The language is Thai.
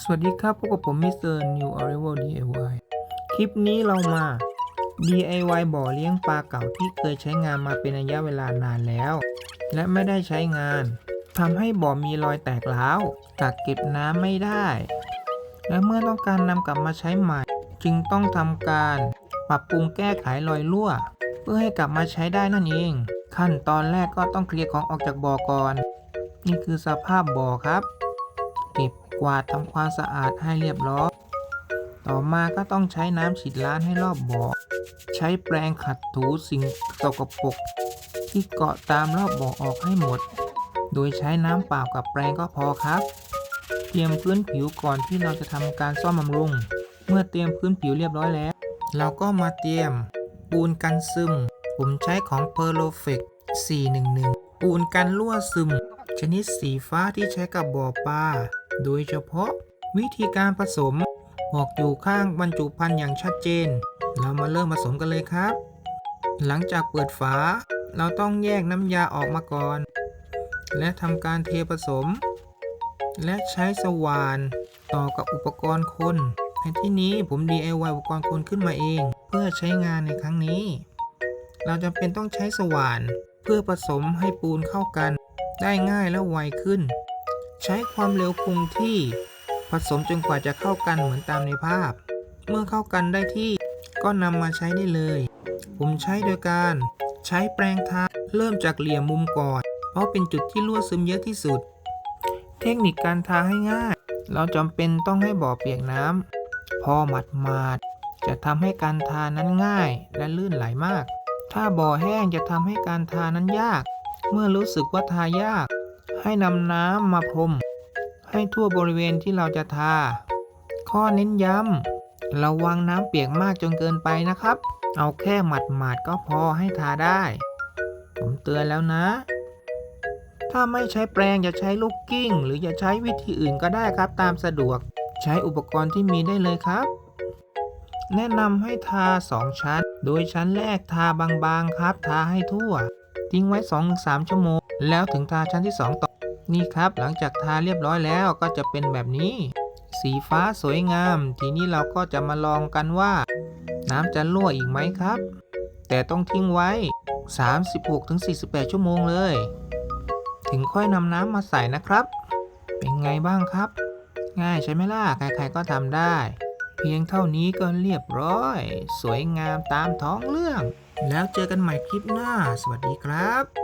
สวัสดีครับพบกับผมมิสเตอร์ New Arrival DIY คลิปนี้เรามา DIY บ่อเลี้ยงปลาเก่าที่เคยใช้งานมาเป็นระยะเวลานานแล้ว และไม่ได้ใช้งานทำให้บ่อมีรอยแตกร้าวกักเก็บน้ำไม่ได้ และเมื่อต้องการนำกลับมาใช้ใหม่ จึงต้องทำการปรับปรุงแก้ไขรอยรั่ว เพื่อให้กลับมาใช้ได้นั่นเอง ขั้นตอนแรกก็ต้องเคลียร์ของออกจากบ่อก่อน นี่คือสภาพบ่อครับ เก็บ กวาดทำความสะอาดให้เรียบร้อย ต่อมาก็ต้องใช้น้ำฉีดล้างให้รอบบ่อ ใช้แปรงขัดถูสิ่งสกปรกที่เกาะตามรอบบ่อออกให้หมด โดยใช้น้ำเปล่ากับแปรงก็พอครับ เตรียมพื้นผิวก่อนที่เราจะทำการซ่อมบำรุง เมื่อเตรียมพื้นผิวเรียบร้อยแล้ว เราก็มาเตรียมปูนกันซึม ผมใช้ของ p e r l o f e c 411 ปูนกันรั่วซึม ชนิดสีฟ้าที่ใช้กับบ่อปลา โดยเฉพาะวิธีการผสมบอกอยู่ข้างบรรจุภัณฑ์อย่างชัดเจน เรามาเริ่มผสมกันเลยครับ หลังจากเปิดฝา เราต้องแยกน้ำยาออกมาก่อน และทำการเทผสม และใช้สว่านต่อกับอุปกรณ์คนในที่นี้ผม DIY อุปกรณ์คนขึ้นมาเอง เพื่อใช้งานในครั้งนี้ เราจำเป็นต้องใช้สว่าน เพื่อผสมให้ปูนเข้ากัน ได้ง่ายและไวขึ้น ใช้ความเร็วคงที่ ผสมจนกว่าจะเข้ากันเหมือนตามในภาพ เมื่อเข้ากันได้ที่ก็นำมาใช้ได้เลย ผมใช้โดยการใช้แปรงทาเริ่มจากเหลี่ยมมุมก่อน เพราะเป็นจุดที่รั่วซึมเยอะที่สุด เทคนิคการทาให้ง่าย เราจำเป็นต้องให้บ่อเปียกน้ำพอหมัดมาดๆจะทำให้การทานั้นง่ายและลื่นไหลมาก ถ้าบ่อแห้งจะทำให้การทานั้นยาก เมื่อรู้สึกว่าทายาก ให้นำน้ำมาพรม ให้ทั่วบริเวณที่เราจะทา ข้อเน้นย้ำระวังน้ำเปียกมากจนเกินไปนะครับ เอาแค่หมัดหมาดๆก็พอให้ทาได้ ผมเตือนแล้วนะ ถ้าไม่ใช้แปรงจะใช้ลูกกิ้ง หรือจะใช้วิธีอื่นก็ได้ครับตามสะดวก ใช้อุปกรณ์ที่มีได้เลยครับแนะนำให้ทา 2 ชั้น โดยชั้นแรกทาบางๆครับ ทาให้ทั่ว ทิ้งไว้ 2-3 ชั่วโมง แล้วถึงทาชั้นที่ 2 ต่อ นี่ครับหลังจากทาเรียบร้อยแล้วก็จะเป็นแบบนี้ สีฟ้าสวยงาม ทีนี้เราก็จะมาลองกันว่า น้ำจะรั่วอีกไหมครับ แต่ต้องทิ้งไว้ 36-48 ชั่วโมงเลย ถึงค่อยนำน้ำมาใส่นะครับ เป็นไงบ้างครับ ง่ายใช่ไหมล่ะ ใครๆก็ทำได้ เพียงเท่านี้ก็เรียบร้อย สวยงามตามท้องเรื่อง แล้วเจอกันใหม่คลิปหน้า สวัสดีครับ